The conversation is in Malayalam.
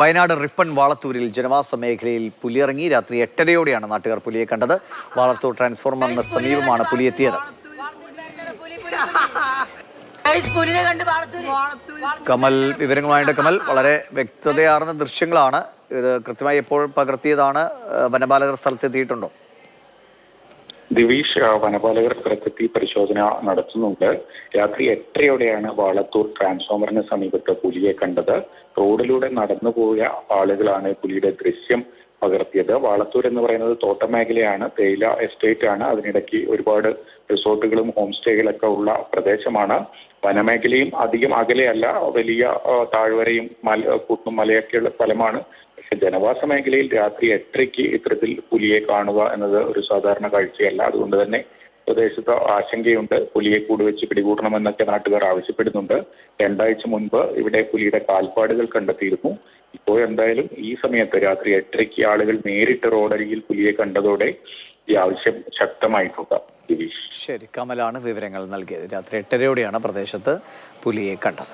വയനാട് റിഫൺ വാളത്തൂരിൽ ജനവാസ മേഖലയിൽ പുലിയിറങ്ങി രാത്രി എട്ടരയോടെയാണ് നാട്ടുകാർ പുലിയെ കണ്ടത്. വാളത്തൂർ ട്രാൻസ്ഫോർമറിന് സമീപമാണ് പുലി എത്തിയത് ഗൈസ്, പുലിനെ കണ്ട് കമൽ വിവരങ്ങളുമായിട്ട് കമൽ. വളരെ വ്യക്തതയാർന്ന ദൃശ്യങ്ങളാണ്. ഇത് കൃത്യമായി എപ്പോൾ പകർത്തിയതാണ് വനപാലകർ സ്ഥലത്തെത്തിയിട്ടുണ്ടോ? ദിവീഷ് വനപാലകർ സ്ഥലത്തെത്തി പരിശോധന നടത്തുന്നുണ്ട്. രാത്രി എട്ടരയോടെയാണ് വാളത്തൂർ ട്രാൻസ്ഫോമറിന് സമീപത്ത് പുലിയെ കണ്ടത്. റോഡിലൂടെ നടന്നുപോയ ആളുകളാണ് പുലിയുടെ ദൃശ്യം പകർത്തിയത്. വാളത്തൂർ എന്ന് പറയുന്നത് തോട്ടമേഖലയാണ് തേയില എസ്റ്റേറ്റ് ആണ്. അതിനിടയ്ക്ക് ഒരുപാട് റിസോർട്ടുകളും ഹോം സ്റ്റേകളൊക്കെ ഉള്ള പ്രദേശമാണ്. വനമേഖലയും അധികം അകലെയല്ല. വലിയ താഴ്വരയും മല കൂട്ടും മലയൊക്കെയുള്ള സ്ഥലമാണ് പക്ഷെ ജനവാസ മേഖലയിൽ രാത്രി എട്ടരയ്ക്ക് ഇത്തരത്തിൽ പുലിയെ കാണുക എന്നത് ഒരു സാധാരണ കാഴ്ചയല്ല. അതുകൊണ്ട് തന്നെ പ്രദേശത്ത് ആശങ്കയുണ്ട്. പുലിയെ കൂടുവെച്ച് പിടികൂടണമെന്നൊക്കെ നാട്ടുകാർ ആവശ്യപ്പെടുന്നുണ്ട്. രണ്ടാഴ്ച മുൻപ് ഇവിടെ പുലിയുടെ കാൽപ്പാടുകൾ കണ്ടെത്തിയിരുന്നു. ഇപ്പോൾ എന്തായാലും ഈ സമയത്ത് രാത്രി എട്ടരയ്ക്ക് ആളുകൾ നേരിട്ട് റോഡരികിൽ പുലിയെ കണ്ടതോടെ ഈ ആവശ്യം ശക്തമായിട്ടുണ്ട്. ശരി കമലാണ് വിവരങ്ങൾ നൽകിയത്. രാത്രി എട്ടരയോടെയാണ് പ്രദേശത്ത് പുലിയെ കണ്ടത്.